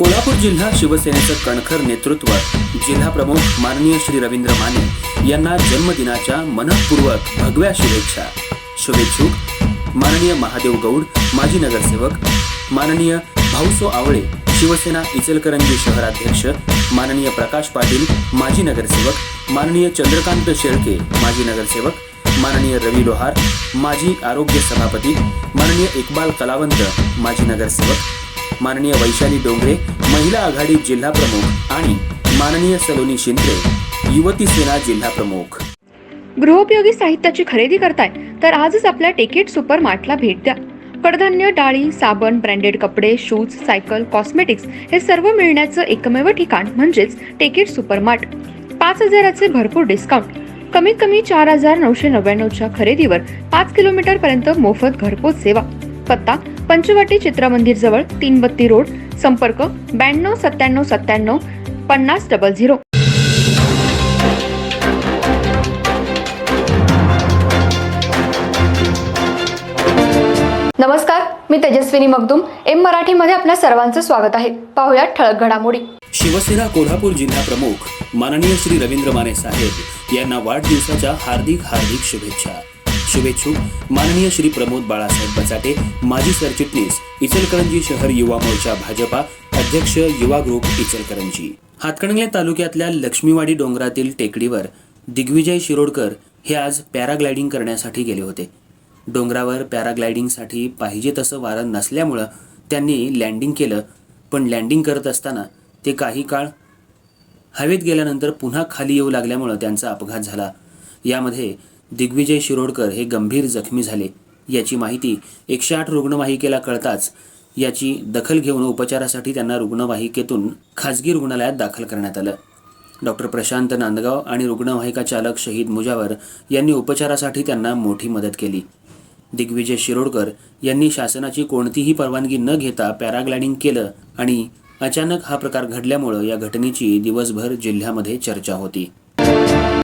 कोल्हापूर जिल्हा शिवसेनेचं कणखर नेतृत्व जिल्हा प्रमुख माननीय श्री रवींद्र माने यांना जन्मदिनाच्या मनपूर्वक भगव्या शुभेच्छा. शुभेच्छुक माननीय महादेव गौड माजी नगरसेवक माननीय भाऊसो आवळे शिवसेना इचलकरंजी शहराध्यक्ष माननीय प्रकाश पाटील माजी नगरसेवक माननीय चंद्रकांत शेळके माजी नगरसेवक माननीय रवी लोहार माजी आरोग्य सभापती माननीय इक्बाल कलावंत माजी नगरसेवक माननीय वैशाली डोंगरे महिला आघाडी जिल्हा प्रमुख आणि माननीय सलोनी शिंदे युवती सेना जिल्हा प्रमुख. गृहोपयोगी साहित्याची खरेदी करताय तर आजच आपल्या टिकेट सुपर मार्टला भेट द्या. कडधान्य डाळी साबण ब्रँडेड कपडे शूज सायकल कॉस्मेटिक्स हे सर्व मिळण्याचं एकमेव ठिकाण म्हणजेच टेकेट सुपर मार्ट पाच हजाराचे भरपूर डिस्काउंट. कमीत कमी चार हजार नऊशे नव्याण्णवच्या खरेदीवर पाच किलोमीटर पर्यंत मोफत घरपोच सेवा. पत्ता पंचवटी चित्रमंदिर जवळ तीन बत्ती रोड संपर्क ब्याण्णव सत्त्याण्णव सत्त्याण्णव पन्नास डबल झिरो. नमस्कार मी तेजस्विनी मगदुम. एम मराठीमध्ये आपल्या सर्वांचं स्वागत आहे. पाहुयात ठळक घडामोडी. शिवसेना कोल्हापूर जिल्हा प्रमुख माननीय श्री रवींद्र माने साहेब यांना वाढदिवसाच्या हार्दिक हार्दिक शुभेच्छा. शुभेच्छू. माननीय श्री प्रमोद बाळासाहेब बचाटे माजी सरचिटणीस इचलकरंजी शहर युवा मोर्चा भाजपा अध्यक्ष युवा ग्रुप इचलकरंजी. हातकणंगले तालुक्यातल्या लक्ष्मीवाडी डोंगरातील टेकडीवर दिग्विजय शिरोडकर हे आज पॅराग्लायडिंग करण्यासाठी गेले होते. डोंगरावर पॅराग्लायडिंगसाठी पाहिजे तसं वारं नसल्यामुळं त्यांनी लँडिंग केलं पण लँडिंग करत असताना ते काही काळ हवेत गेल्यानंतर पुन्हा खाली येऊ लागल्यामुळं त्यांचा अपघात झाला. यामध्ये दिग्विजय शिरोडकर हे गंभीर जखमी झाले. याची माहिती एकशे आठ रुग्णवाहिकेला कळताच याची दखल घेऊन उपचारासाठी त्यांना रुग्णवाहिकेतून खाजगी रुग्णालयात दाखल करण्यात आलं. डॉक्टर प्रशांत नांदगाव आणि रुग्णवाहिका चालक शहीद मुजावर यांनी उपचारासाठी त्यांना मोठी मदत केली. दिग्विजय शिरोडकर यांनी शासनाची कोणतीही परवानगी न घेता पॅराग्लायडिंग केलं आणि अचानक हा प्रकार घडल्यामुळं या घटनेची दिवसभर जिल्ह्यामध्ये चर्चा होती.